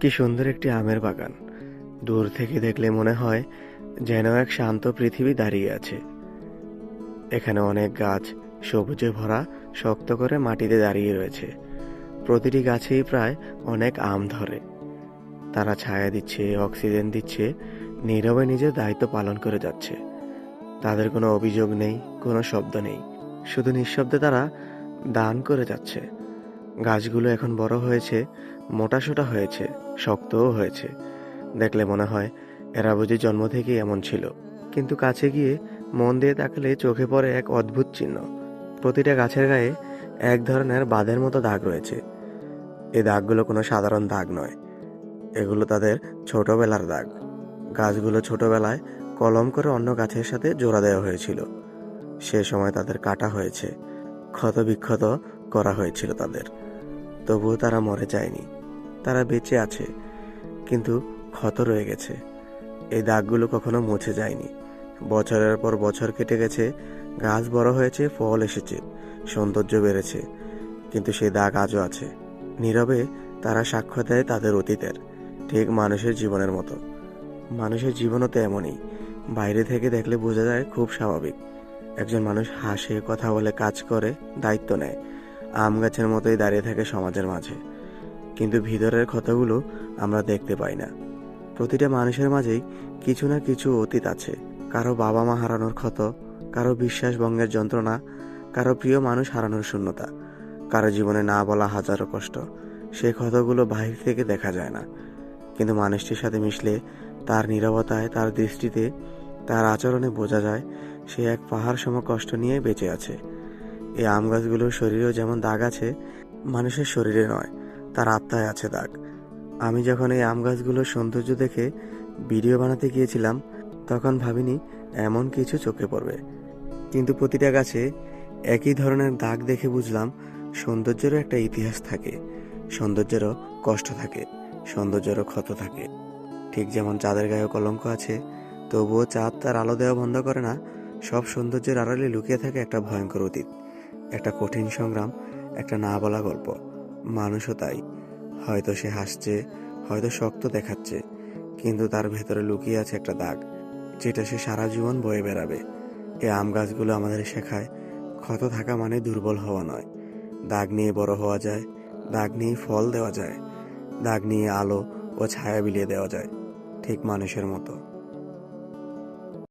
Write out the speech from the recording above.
কি সুন্দর একটি আমের বাগান। দূর থেকে দেখলে মনে হয় যেন এক শান্ত পৃথিবী দাঁড়িয়ে আছে। এখানে অনেক গাছ সবুজে ভরা, শক্ত করে মাটিতে দাঁড়িয়ে রয়েছে। প্রতিটি গাছেই প্রায় অনেক আম ধরে। তারা ছায়া দিচ্ছে, অক্সিজেন দিচ্ছে, নীরবে নিজের দায়িত্ব পালন করে যাচ্ছে। তাদের কোনো অভিযোগ নেই, কোনো শব্দ নেই। শুধু নিঃশব্দে তারা দান করে যাচ্ছে। গাছগুলো এখন বড় হয়েছে, মোটাসোটা হয়েছে, শক্তও হয়েছে। দেখলে মনে হয় এরা বুঝি জন্ম থেকেই এমন ছিল। কিন্তু কাছে গিয়ে মন দিয়ে তাকালে চোখে পড়ে এক অদ্ভুত চিহ্ন। প্রতিটা গাছের গায়ে এক ধরনের বাঁধের মতো দাগ রয়েছে। এই দাগগুলো কোনো সাধারণ দাগ নয়। এগুলো তাদের ছোটবেলার দাগ। গাছগুলো ছোটবেলায় কলম করে অন্য গাছের সাথে জোড়া দেওয়া হয়েছিল। সে সময় তাদের কাটা হয়েছে। ক্ষত বিক্ষত করা হয়েছিল তাদের। তবুও তারা মরে যায়নি। তারা বেঁচে আছে, কিন্তু ক্ষত রয়ে গেছে। এই দাগগুলো কখনো মুছে যায়নি। বছরের পর বছর কেটে গেছে, গাছ বড় হয়েছে, ফল এসেছে, সৌন্দর্য বেড়েছে, কিন্তু সেই দাগ আজও আছে। নীরবে তারা সাক্ষ্য দেয় তাদের অতীতের, ঠিক মানুষের জীবনের মতো। মানুষের জীবনও তো এমনই, বাইরে থেকে দেখলে বোঝা যায় খুব স্বাভাবিক। একজন মানুষ হাসে, কথা বলে, কাজ করে, দায়িত্ব নেয়। আম গাছের মতোই দাঁড়িয়ে থাকে সমাজের মাঝে। কিন্তু ভিতরের ক্ষতগুলো আমরা দেখতে পাই না। প্রতিটা মানুষের মাঝেই কিছু না কিছু অতীত আছে। কারও বাবা মা হারানোর ক্ষত, কারও বিশ্বাস ভঙ্গের যন্ত্রণা, কারও প্রিয় মানুষ হারানোর শূন্যতা, কারও জীবনে না বলা হাজারো কষ্ট, সেই ক্ষতগুলো বাহির থেকে দেখা যায় না। কিন্তু মানুষটির সাথে মিশলে তার নীরবতায়, তার দৃষ্টিতে, তার আচরণে বোঝা যায়, সে এক পাহাড় সম কষ্ট নিয়ে বেঁচে আছে। এই আম গাছগুলোর শরীরেও যেমন দাগ আছে, মানুষের শরীরে নয়, তার আত্মায় আছে দাগ। আমি যখন এই আম গাছগুলোর সৌন্দর্য দেখে ভিডিও বানাতে গিয়েছিলাম, তখন ভাবিনি এমন কিছু চোখে পড়বে। কিন্তু প্রতিটা গাছে একই ধরনের দাগ দেখে বুঝলাম সৌন্দর্যেরও একটা ইতিহাস থাকে, সৌন্দর্যেরও কষ্ট থাকে, সৌন্দর্যেরও ক্ষত থাকে। ঠিক যেমন চাঁদের গায়েও কলঙ্ক আছে, তবুও চাঁদ তার আলো দেওয়া বন্ধ করে না, সব সৌন্দর্যের আড়ালে লুকিয়ে থাকে একটা ভয়ঙ্কর অতীত। একটা কঠিন সংগ্রাম, একটা না বলা গল্প। মানুষও তাই। হয়তো সে হাসছে, হয়তো শক্ত দেখাচ্ছে, কিন্তু তার ভেতরে লুকিয়ে আছে একটা দাগ, যেটা সে সারা জীবন বয়ে বেড়াবে। এই আম গাছগুলো আমাদের শেখায়, ক্ষত থাকা মানে দুর্বল হওয়া নয়। দাগ নিয়ে বড় হওয়া যায়, দাগ নিয়ে ফল দেওয়া যায়, দাগ নিয়ে আলো ও ছায়া বিলিয়ে দেওয়া যায়, ঠিক মানুষের মতো।